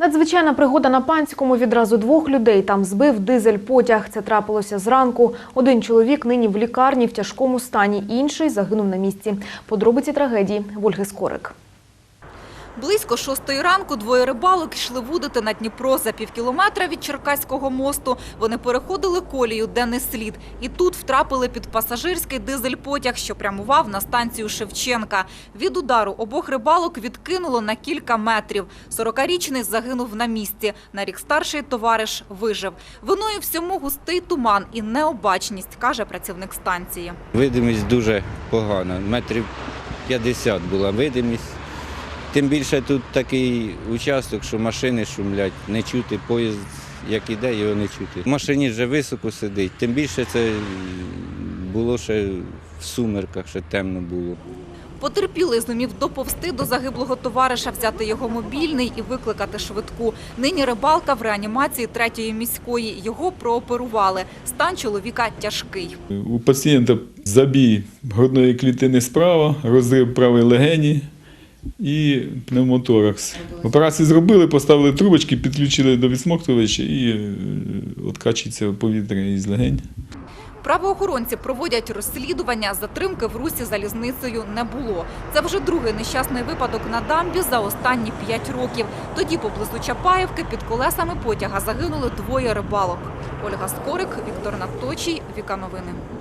Надзвичайна пригода на панському відразу двох людей там збив дизель потяг. Це трапилося зранку. Один чоловік нині в лікарні в тяжкому стані, інший загинув на місці. Подробиці трагедії Вольги Скорик. Близько шостої ранку двоє рибалок йшли вудити на Дніпро за півкілометра від Черкаського мосту. Вони переходили колію, де не слід. І тут втрапили під пасажирський дизель-потяг, що прямував на станцію Шевченка. Від удару обох рибалок відкинуло на кілька метрів. 40-річний загинув на місці. На рік старший товариш вижив. Виною всьому густий туман і необачність, каже працівник станції. Видимість дуже погана. Метрів 50 була видимість. Тим більше тут такий участок, що машини шумлять, не чути поїзд, як іде, його не чути. В машині вже високо сидить. Тим більше це було ще в сумерках, ще темно було. Потерпілий зумів доповсти до загиблого товариша, взяти його мобільний і викликати швидку. Нині рибалка в реанімації третьої міської. Його прооперували. Стан чоловіка тяжкий. У пацієнта забій грудної клітини справа, розрив правої легені і пневмоторакс. Операцію зробили, поставили трубочки, підключили до відсмоктувача і е, откачується повітря із легень. Правоохоронці проводять розслідування. Затримки в русі залізницею не було. Це вже другий нещасний випадок на дамбі за останні п'ять років. Тоді поблизу Чапаєвки під колесами потяга загинули двоє рибалок. Ольга Скорик, Віктор Надточій, Віка Новини.